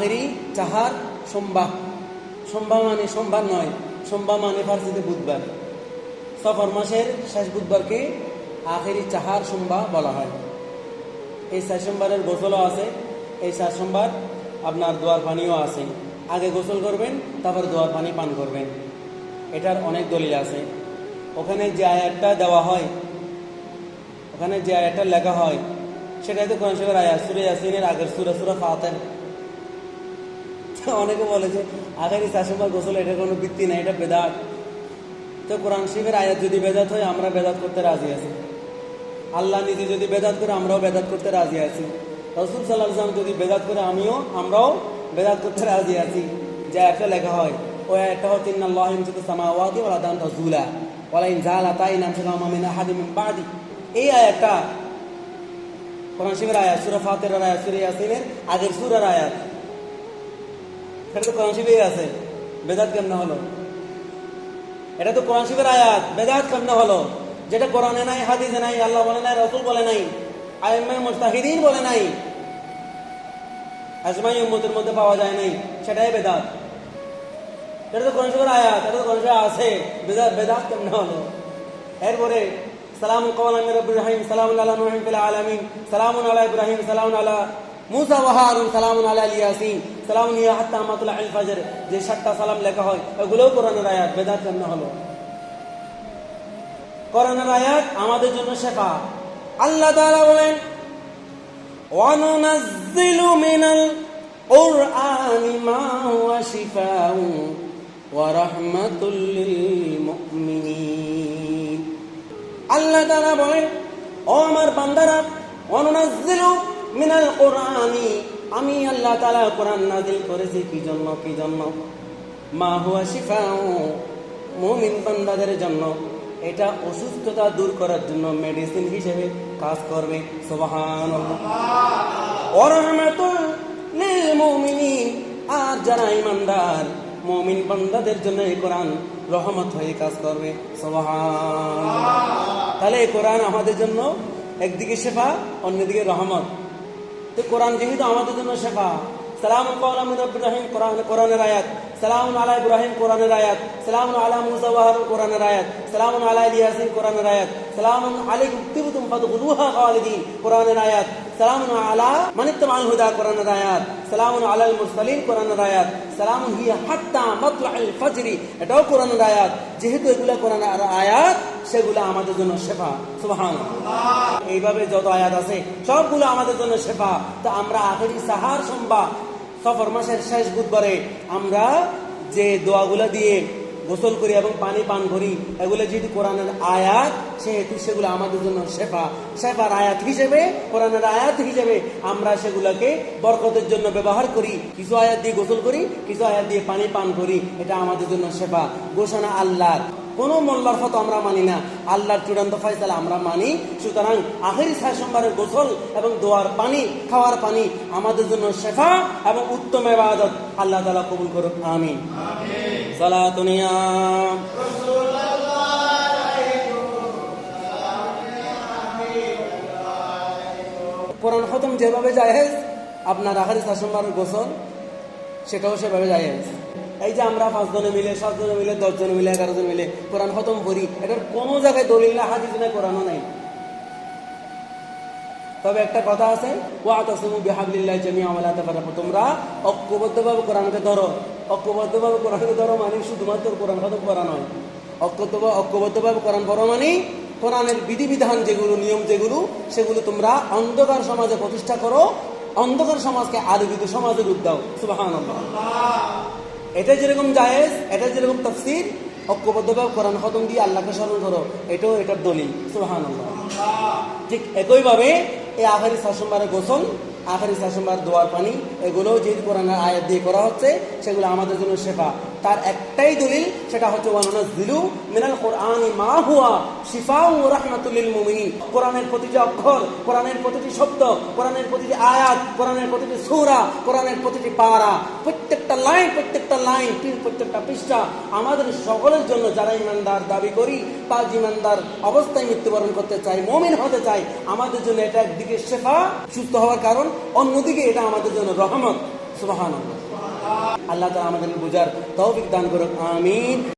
আখেরি চাহার সোমবা সোমবার মানে সোমবার নয়, সোমবার মানে ফার্সিতে বুধবার। সফর মাসের শেষ বুধবারকে আখেরি চাহার সোমবা বলা হয়। এই চার সোমবারের গোসলও আছে, এই চার সোমবার আপনার দোয়ার পানিও আছে। আগে গোসল করবেন, তারপর দোয়ার পানি পান করবেন। এটার অনেক দলিল আছে। ওখানে যে আয়াতটা দেওয়া হয়, ওখানে যে আয়াতটা লেখা হয়, সেটাই তো কোরআন শরীফের আয়াত। সুরে ইয়াসিনের আগের সুরা সুরা ফাতের। অনেকে বলে যে, আগের চার সোমবার গোসল এটার কোনো ভিত্তি নাই, এটা বেদাত। তো কোরআন শিবের আয়াত যদি বেদাত হয়, আমরা বেদাত করতে রাজি আছি। আল্লাহ নিজে যদি বেদাত করে, আমরাও বেদাত করতে রাজি আছি। রসুল সাল্লাহ সাল্লাম যদি বেদাত করে, আমিও, আমরাও বেদাত করতে রাজি আছি। যে একটা লেখা হয় ওই একটা হচ্ছে সামাওয়াতি ওয়ালা দান তাজুলা ওয়ালা ইন জালাতা ইন আমসাকাহুমা মিন আহাদিন মিন বাদি। এই আয়াতটা কোরআন শিবের আয়াত, সূরা ফাতিহার আয়াত, সূরা ইয়াসিনের আগের সূরার আয়াত। এটা তো কোরআন শরীফেই আছে। বেদাত কেমনে হলো? এটা তো কোরআন শরীফের আয়াত। বেদাত কেমনে হলো? যেটা কোরআনে নাই, হাদিসে নাই, আল্লাহ বলে নাই, রসুল বলে নাই আইম্মে মুস্তাহিদিন বলে নাই, আজমাই উম্মতের মধ্যে পাওয়া যায় নাই, সেটাই বেদাত। এটা তো কোরআন শরীফের আয়াত, এটা তো কোরআন শরীফে আছে। বেদাত বেদাত কেমনে হলো? এরপরে সালাম কওয়াল আমির ইব্রাহিম সালামুন আলা নূহিন ফিল আলামিন, সালামুন আলা ইব্রাহিম, সালামুন আলা মুসা ওয়া হারুন, সালামুন আলা ইয়াসিন। সালাম নিয়ে হাত আমাতুল্লাহ আল ফাজারে, যে সাতটা সালাম লেখা হয় ওগুলোও কোরআনের আয়াত, বেদাত কেন হলো? কোরআনের আয়াত আমাদের জন্য শেফা। আল্লাহ তাআলা বলেন, ওয়ানুনাজ্জিলু মা হুয়া শিফাউ ওয়া রাহমাতুল আল্লাহ তাআলা বলেন, ও আমার বান্দারা মিনাল কুরআনি আমি আল্লাহ তালা কোরআন নাজিল করেছি, কি জন্য কি জন্য? মা হুয়া শিফাউ, মুমিন বান্দাদের জন্য। এটা অসুস্থতা দূর করার জন্য মেডিসিন হিসেবে কাজ করবে লিল আর যারা ইমানদার মুমিন বান্দাদের জন্য এই কোরআন রহমত হয়ে কাজ করবে, সুবহানাল্লাহ। তাহলে এই কোরআন আমাদের জন্য একদিকে শেফা, অন্যদিকে রহমত। তো কোরআন যেহেতু আমাদের জন্য শেফা সালাম ইব্রাহিম কোরআন, কোরআনের আয়াত। সালাম আলা ইব্রাহিম, কোরআনের আয়াত। সালাম আলা হারুন, কোরআনের আয়াত। সালাম আলা ইয়াসিন, কোরআনের আয়াত। সালাম আলাইকুম, তিবতুম ফাদখুলুহা খালিদিন, কোরআনের আয়াত। সালাম আলা মান ইত্তাবাল হুদা, কোরআনের আয়াত। সালাম আলা আল মুরসালিন, কোরআনের আয়াত। সালাম হিয়া হাত্তা মাতলাল ফজরি, এটাও কোরআনের আয়াত। যেহেতু এগুলা কোরআনের আয়াত সেগুলো আমাদের জন্য শেফা, সুবহানাল্লাহ। এইভাবে যত আয়াত আছে, সবগুলো আমাদের জন্য শেফা। তো আমরা আখেরি সাহার সোমবার, সফর মাসের শেষ বুধবারে আমরা যে দোয়াগুলো দিয়ে গোসল করি এবং পানি পান করি, এগুলো যেহেতু কোরআনের আয়াত, সেহেতু সেগুলো আমাদের জন্য শেফা। শেফার আয়াত হিসেবে, কোরআনের আয়াত হিসেবে আমরা সেগুলোকে বরকতের জন্য ব্যবহার করি। কিছু আয়াত দিয়ে গোসল করি, কিছু আয়াত দিয়ে পানি পান করি, এটা আমাদের জন্য শেফা। ঘোষণা আল্লাহর। কোনো মোল্লার ফতো আমরা মানি না। আল্লাহর চূড়ান্ত ফয়সালা আমরা মানি। সুতরাং আখেরি ছয় সোমবারের গোসল এবং দোয়ার পানি খাওয়ার পানি আমাদের জন্য শেফা এবং উত্তম এবাদত আল্লাহ তালা কবুল আমিন। সালাতুনিয়া কোরআন খতম যেভাবে জায়েজ আপনার আখারি ছয় সোমবারের গোসল সেটাও সেভাবে জায়েজ। এই যে আমরা পাঁচজনে মিলে, সাতজনে মিলে, দশজনে মিলে এগারো জন মিলে কোরআন খতম করি, এটার কোনো জায়গায় দলিল না, হাদিস নাই কোরআনও নাই। তবে একটা কথা আছে, ওয়াতাসিমু বিহাবলিল্লাহ জামিআ ওয়ালা তাফারাকু, তোমরা ঐক্যবদ্ধভাবে কোরআনকে ধরো। ঐক্যবদ্ধভাবে কোরআনকে ধরো মানে শুধুমাত্র কোরআন খতম করা নয়। ঐক্যবদ্ধ ঐক্যবদ্ধভাবে কোরআন পড়ো মানে কোরআনের বিধিবিধান যেগুলো, নিয়ম যেগুলো, সেগুলো তোমরা অন্ধকার সমাজে প্রতিষ্ঠা করো। অন্ধকার সমাজকে আলোকিত সমাজে রূপ দাও। সুবহানাল্লাহ। এটা যেরকম জায়েজ, এটা যেরকম তফসির, ঐক্যবদ্ধভাবে কোরআন খতম দিয়ে আল্লাহকে স্মরণ করো, এটাও এটার দলিল সুহান ঠিক একইভাবে এই আখারি শাসনবারের গোসল, আখারি শাসনবার দোয়ার পানি, এগুলোও যেহেতু কোরআনের আয়াত দিয়ে করা হচ্ছে, সেগুলো আমাদের জন্য শেফা। তার একটাই দলিল, সেটা হচ্ছে ওয়ানুনা দিলু মিনাল কোরআন মা হুয়া কোরআনের প্রতিটি অক্ষর, কোরআনের প্রতিটি শব্দ প্রতিটি কোরআনের প্রতিটি কোরআনের প্রতিটি পারা। প্রত্যেকটা লাইন প্রত্যেকটা লাইন প্রত্যেকটা পৃষ্ঠা আমাদের সকলের জন্য যারা ইমানদার দাবি করি বা ইমানদার অবস্থায় মৃত্যুবরণ করতে চাই, মমিন হতে চাই, আমাদের জন্য এটা একদিকে শেফা, সুস্থ হওয়ার কারণ, অন্যদিকে এটা আমাদের জন্য রহমত। সুবাহান আল্লাহ তালা আমাদের বুঝার তৌফিক দান করুক, আমিন।